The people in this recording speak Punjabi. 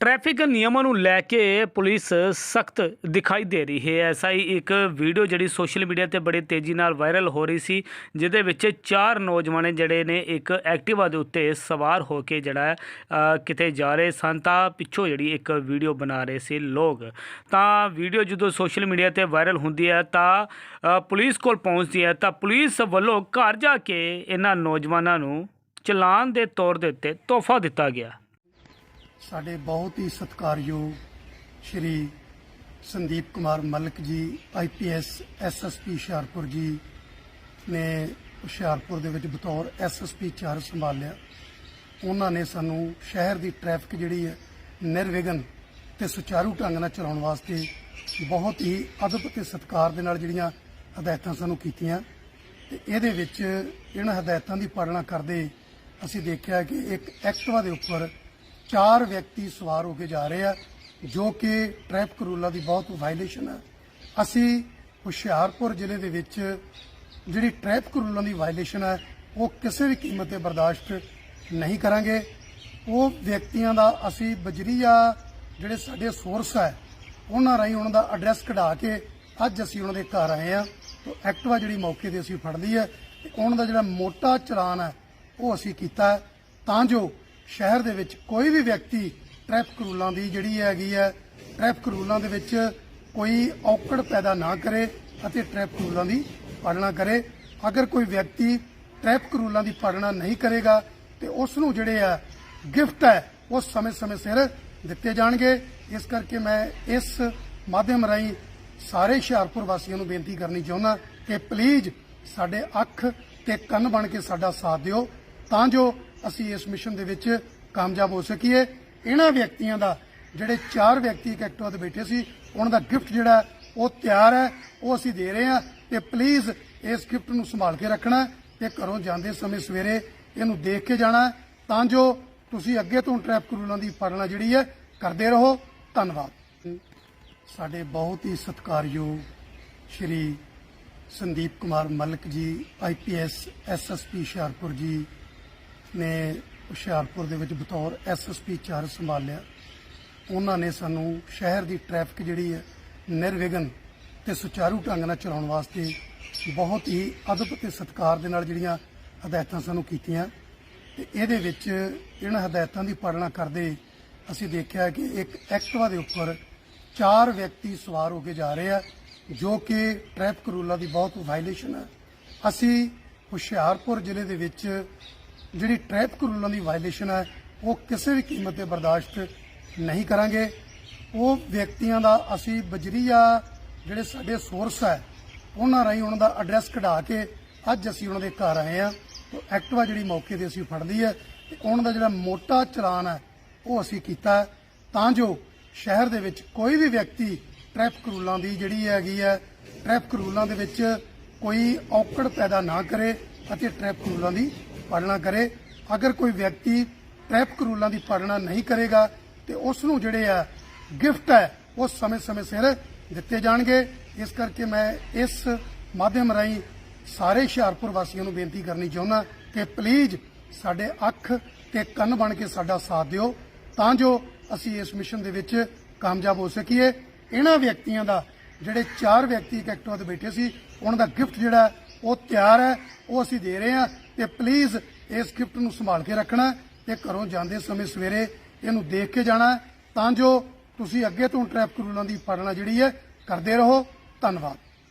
ਟ੍ਰੈਫਿਕ ਨਿਯਮਾਂ ਨੂੰ ਲੈ ਕੇ ਪੁਲਿਸ ਸਖਤ ਦਿਖਾਈ ਦੇ ਰਹੀ ਹੈ। ਐਸਾ ਹੀ ਇੱਕ ਵੀਡੀਓ ਜਿਹੜੀ ਸੋਸ਼ਲ ਮੀਡੀਆ ਤੇ ਬੜੀ ਤੇਜ਼ੀ ਨਾਲ ਵਾਇਰਲ ਹੋ ਰਹੀ ਸੀ, ਜਿਹਦੇ ਵਿੱਚ ਚਾਰ ਨੌਜਵਾਨ ਜਿਹੜੇ ਨੇ ਇੱਕ ਐਕਟਿਵਾ ਦੇ ਉੱਤੇ ਸਵਾਰ ਹੋ ਕੇ ਜਿਹੜਾ ਕਿਤੇ ਜਾ ਰਹੇ ਸਨ ਤਾਂ ਪਿੱਛੋਂ ਜਿਹੜੀ ਇੱਕ ਵੀਡੀਓ ਬਣਾ ਰਹੇ ਸੀ ਲੋਕ। ਤਾਂ ਵੀਡੀਓ ਜਦੋਂ ਸੋਸ਼ਲ ਮੀਡੀਆ ਤੇ ਵਾਇਰਲ ਹੁੰਦੀ ਹੈ ਤਾਂ ਪੁਲਿਸ ਕੋਲ ਪਹੁੰਚਦੀ ਹੈ ਤਾਂ ਪੁਲਿਸ ਵੱਲੋਂ ਘਰ ਜਾ ਕੇ ਇਹਨਾਂ ਨੌਜਵਾਨਾਂ ਨੂੰ ਚਲਾਨ ਦੇ ਤੌਰ ਦੇ ਉੱਤੇ ਤੋਹਫਾ ਦਿੱਤਾ ਗਿਆ। ਸਾਡੇ ਬਹੁਤ ਹੀ ਸਤਿਕਾਰਯੋਗ ਸ਼੍ਰੀ ਸੰਦੀਪ ਕੁਮਾਰ ਮਲਕ ਜੀ ਆਈਪੀਐਸ ਐਸਐਸਪੀ ਹੁਸ਼ਿਆਰਪੁਰ ਜੀ ਨੇ ਹੁਸ਼ਿਆਰਪੁਰ ਦੇ ਵਿੱਚ ਬਤੌਰ ਐਸਐਸਪੀ ਚਾਰ ਸੰਭਾਲਿਆ। ਉਹਨਾਂ ਨੇ ਸਾਨੂੰ ਸ਼ਹਿਰ ਦੀ ਟ੍ਰੈਫਿਕ ਜਿਹੜੀ ਹੈ, ਨਿਰਵਿਘਨ ਤੇ ਸੁਚਾਰੂ ਢੰਗ ਨਾਲ ਚਲਾਉਣ ਵਾਸਤੇ ਬਹੁਤ ਹੀ ਅਦਬ ਤੇ ਸਤਿਕਾਰ ਦੇ ਨਾਲ ਜਿਹੜੀਆਂ ਹਦਾਇਤਾਂ ਸਾਨੂੰ ਕੀਤੀਆਂ। ਤੇ ਇਹਦੇ ਵਿੱਚ ਇਹਨਾਂ ਹਦਾਇਤਾਂ ਦੀ ਪਾਲਣਾ ਕਰਦੇ ਅਸੀਂ ਦੇਖਿਆ ਕਿ ਇੱਕ ਐਕਟਿਵਾ ਦੇ ਉੱਪਰ ਚਾਰ ਵਿਅਕਤੀ ਸਵਾਰ ਹੋ ਕੇ ਜਾ ਰਹੇ ਆ, ਜੋ ਕਿ ਟ੍ਰੈਫਿਕ ਰੂਲਾਂ ਦੀ ਬਹੁਤ ਵਾਇਲੇਸ਼ਨ ਹੈ ਅਸੀਂ ਹੁਸ਼ਿਆਰਪੁਰ ਜ਼ਿਲ੍ਹੇ ਦੇ ਵਿੱਚ ਜਿਹੜੀ ਟ੍ਰੈਫਿਕ ਰੂਲਾਂ ਦੀ ਵਾਇਲੇਸ਼ਨ ਹੈ ਉਹ ਕਿਸੇ ਵੀ ਕੀਮਤ ਤੇ ਬਰਦਾਸ਼ਤ ਨਹੀਂ ਕਰਾਂਗੇ। ਉਹ ਵਿਅਕਤੀਆਂ ਦਾ ਅਸੀਂ ਬਜਰੀਆ ਜਿਹੜੇ ਸਾਡੇ ਸੋਰਸ ਹੈ ਉਹਨਾਂ ਰਾਹੀਂ ਉਹਨਾਂ ਦਾ ਐਡਰੈਸ ਕਢਾ ਕੇ ਅੱਜ ਅਸੀਂ ਉਹਨਾਂ ਦੇ ਘਰ ਆਏ ਆ। ਤੇ ਐਕਟਿਵਾ ਜਿਹੜੀ ਮੌਕੇ ਤੇ ਅਸੀਂ ਫੜ ਲਈ ਹੈ ਤੇ ਉਹਨਾਂ ਦਾ ਜਿਹੜਾ ਮੋਟਾ ਚਲਾਨ ਹੈ ਉਹ ਅਸੀਂ ਕੀਤਾ। ਹੈ ਤਾਂ ਜੋ ਸ਼ਹਿਰ ਦੇ ਵਿੱਚ ਕੋਈ ਵੀ ਵਿਅਕਤੀ ਟ੍ਰੈਫਿਕ ਰੂਲਾਂ ਦੀ ਜਿਹੜੀ ਹੈਗੀ ਹੈ, ਟ੍ਰੈਫਿਕ ਰੂਲਾਂ ਦੇ ਵਿੱਚ ਕੋਈ ਔਕੜ ਪੈਦਾ ਨਾ ਕਰੇ ਅਤੇ ਟ੍ਰੈਫਿਕ ਰੂਲਾਂ ਦੀ ਪਾਲਣਾ ਕਰੇ। ਅਗਰ ਕੋਈ ਵਿਅਕਤੀ ਟ੍ਰੈਫਿਕ ਰੂਲਾਂ ਦੀ ਪਾਲਣਾ ਨਹੀਂ ਕਰੇਗਾ ਤੇ ਉਸ ਨੂੰ ਜਿਹੜੇ ਆ ਗਿਫਟ ਹੈ, ਉਹ ਸਮੇਂ-ਸਮੇਂ ਸਿਰ ਦਿੱਤੇ ਜਾਣਗੇ। ਇਸ ਕਰਕੇ ਮੈਂ ਇਸ ਮਾਧਿਅਮ ਰਾਹੀਂ ਸਾਰੇ ਹੁਸ਼ਿਆਰਪੁਰ ਵਾਸੀਆਂ ਨੂੰ ਬੇਨਤੀ ਕਰਨੀ ਚਾਹੁੰਦਾ ਕਿ ਪਲੀਜ਼ ਸਾਡੇ ਅੱਖ ਤੇ ਕੰਨ ਬਣ ਕੇ ਸਾਡਾ ਸਾਥ ਦਿਓ। ਤਾਂ ਜੋ ਅਸੀਂ ਇਸ ਮਿਸ਼ਨ ਦੇ ਵਿੱਚ ਕਾਮਯਾਬ ਹੋ ਸਕੀਏ। ਇਹਨਾਂ ਵਿਅਕਤੀਆਂ ਦਾ, ਜਿਹੜੇ ਚਾਰ ਵਿਅਕਤੀ ਇੱਕ ਐਕਟਿਵਾ ਤੇ ਬੈਠੇ ਸੀ, ਉਹਨਾਂ ਦਾ ਗਿਫਟ ਜਿਹੜਾ ਉਹ ਤਿਆਰ ਹੈ, ਉਹ ਅਸੀਂ ਦੇ ਰਹੇ ਹਾਂ ਤੇ ਪਲੀਜ਼ ਇਸ ਗਿਫਟ ਨੂੰ ਸੰਭਾਲ ਕੇ ਰੱਖਣਾ ਤੇ ਘਰੋਂ ਜਾਂਦੇ ਸਮੇਂ ਸਵੇਰੇ ਇਹਨੂੰ ਦੇਖ ਕੇ ਜਾਣਾ ਤਾਂ ਜੋ ਤੁਸੀਂ ਅੱਗੇ ਤੋਂ ਟ੍ਰੈਫਿਕ ਰੂਲਾਂ ਦੀ ਪਾਲਣਾ ਜਿਹੜੀ ਹੈ, ਕਰਦੇ ਰਹੋ। ਧੰਨਵਾਦ। ਸਾਡੇ ਬਹੁਤ ਹੀ ਸਤਿਕਾਰਯੋਗ ਸ਼੍ਰੀ ਸੰਦੀਪ ਕੁਮਾਰ ਮਲਕ ਜੀ ਆਈਪੀਐਸ ਐਸਐਸਪੀ ਹੁਸ਼ਿਆਰਪੁਰ ਜੀ ਨੇ ਹੁਸ਼ਿਆਰਪੁਰ ਦੇ ਵਿੱਚ ਬਤੌਰ ਐਸਐਸਪੀ ਚਾਰਜ ਸੰਭਾਲਿਆ। ਉਹਨਾਂ ਨੇ ਸਾਨੂੰ ਸ਼ਹਿਰ ਦੀ ਟ੍ਰੈਫਿਕ ਜਿਹੜੀ ਹੈ, ਨਿਰਵਿਘਨ ਤੇ ਸੁਚਾਰੂ ਢੰਗ ਨਾਲ ਚਲਾਉਣ ਵਾਸਤੇ ਬਹੁਤ ਹੀ ਅਦਬ ਤੇ ਸਤਿਕਾਰ ਦੇ ਨਾਲ ਜਿਹੜੀਆਂ ਹਦਾਇਤਾਂ ਸਾਨੂੰ ਕੀਤੀਆਂ। ਤੇ ਇਹਦੇ ਵਿੱਚ ਇਹਨਾਂ ਹਦਾਇਤਾਂ ਦੀ ਪਾਲਣਾ ਕਰਦੇ ਅਸੀਂ ਦੇਖਿਆ ਕਿ ਇੱਕ ਐਕਟਿਵਾ ਦੇ ਉੱਪਰ ਚਾਰ ਵਿਅਕਤੀ ਸਵਾਰ ਹੋ ਕੇ ਜਾ ਰਹੇ ਆ, ਜੋ ਕਿ ਟ੍ਰੈਫਿਕ ਰੂਲਾਂ ਦੀ ਬਹੁਤ ਵਾਇਲੇਸ਼ਨ ਹੈ ਅਸੀਂ ਹੁਸ਼ਿਆਰਪੁਰ ਜ਼ਿਲ੍ਹੇ ਦੇ ਵਿੱਚ ਜਿਹੜੀ ਟ੍ਰੈਫਿਕ ਰੂਲਾਂ ਦੀ ਵਾਇਲੇਸ਼ਨ ਹੈ, ਉਹ ਕਿਸੇ ਵੀ ਕੀਮਤ ਤੇ ਬਰਦਾਸ਼ਤ ਨਹੀਂ ਕਰਾਂਗੇ। ਉਹ ਵਿਅਕਤੀਆਂ ਦਾ ਅਸੀਂ ਬਜਰੀਆ ਜਿਹੜੇ ਸਾਡੇ ਸੋਰਸ ਹੈ, ਉਹਨਾਂ ਰਾਹੀਂ ਉਹਨਾਂ ਦਾ ਐਡਰੈਸ ਕਢਾ ਕੇ ਅੱਜ ਅਸੀਂ ਉਹਨਾਂ ਦੇ ਘਰ ਆਏ ਆ ਤੇ ਐਕਟਿਵਾ ਜਿਹੜੀ ਮੌਕੇ ਤੇ ਅਸੀਂ ਫੜ ਲਈ ਹੈ ਤੇ ਉਹਨਾਂ ਦਾ ਜਿਹੜਾ ਮੋਟਾ ਚਲਾਨ ਹੈ, ਉਹ ਅਸੀਂ ਕੀਤਾ ਤਾਂ ਜੋ ਸ਼ਹਿਰ ਦੇ ਵਿੱਚ ਕੋਈ ਵੀ ਵਿਅਕਤੀ ਟ੍ਰੈਫਿਕ ਰੂਲਾਂ ਦੀ ਜਿਹੜੀ ਹੈਗੀ ਹੈ, ਟ੍ਰੈਫਿਕ ਰੂਲਾਂ ਦੇ ਵਿੱਚ ਕੋਈ ਔਕੜ ਪੈਦਾ ਨਾ ਕਰੇ ਅਤੇ ਟ੍ਰੈਫਿਕ ਰੂਲਾਂ ਦੀ ਪਾਲਣਾ ਕਰੇ। ਅਗਰ ਕੋਈ ਵਿਅਕਤੀ ਟ੍ਰੈਫਿਕ ਰੂਲਾਂ ਦੀ ਪਾਲਣਾ ਨਹੀਂ ਕਰੇਗਾ, ਤੇ ਉਸ ਨੂੰ ਜਿਹੜੇ ਆ ਗਿਫਟ ਹੈ, ਉਹ ਸਮੇਂ-ਸਮੇਂ ਸਿਰ ਦਿੱਤੇ ਜਾਣਗੇ। ਇਸ ਕਰਕੇ ਮੈਂ ਇਸ ਮਾਧਿਅਮ ਰਾਹੀਂ ਸਾਰੇ ਹੁਸ਼ਿਆਰਪੁਰ ਵਾਸੀਆਂ ਨੂੰ ਬੇਨਤੀ ਕਰਨੀ ਚਾਹੁੰਦਾ ਕਿ ਪਲੀਜ਼ ਸਾਡੇ ਅੱਖ ਤੇ ਕੰਨ ਬਣ ਕੇ ਸਾਡਾ ਸਾਥ ਦਿਓ। ਤਾਂ ਜੋ ਅਸੀਂ ਇਸ ਮਿਸ਼ਨ ਦੇ ਵਿੱਚ ਕਾਮਯਾਬ ਹੋ ਸਕੀਏ। ਇਹਨਾਂ ਵਿਅਕਤੀਆਂ ਦਾ, ਜਿਹੜੇ ਚਾਰ ਵਿਅਕਤੀ ਇੱਕ ਐਕਟਿਵਾ ਤੇ ਬੈਠੇ ਸੀ, ਉਹਨਾਂ ਦਾ ਗਿਫਟ ਜਿਹੜਾ ਉਹ ਤਿਆਰ ਹੈ, ਉਹ ਅਸੀਂ ਦੇ ਰਹੇ ਹਾਂ ਤੇ ਪਲੀਜ਼ ਇਸ ਗਿਫਟ ਨੂੰ ਸੰਭਾਲ ਕੇ ਰੱਖਣਾ ਤੇ ਘਰੋਂ ਜਾਂਦੇ ਸਮੇਂ ਸਵੇਰੇ ਇਹਨੂੰ ਦੇਖ ਕੇ ਜਾਣਾ ਤਾਂ ਜੋ ਤੁਸੀਂ ਅੱਗੇ ਤੋਂ ਟ੍ਰੈਫਿਕ ਰੂਲਾਂ ਦੀ ਪਾਲਣਾ ਜਿਹੜੀ ਹੈ, ਕਰਦੇ ਰਹੋ। ਧੰਨਵਾਦ।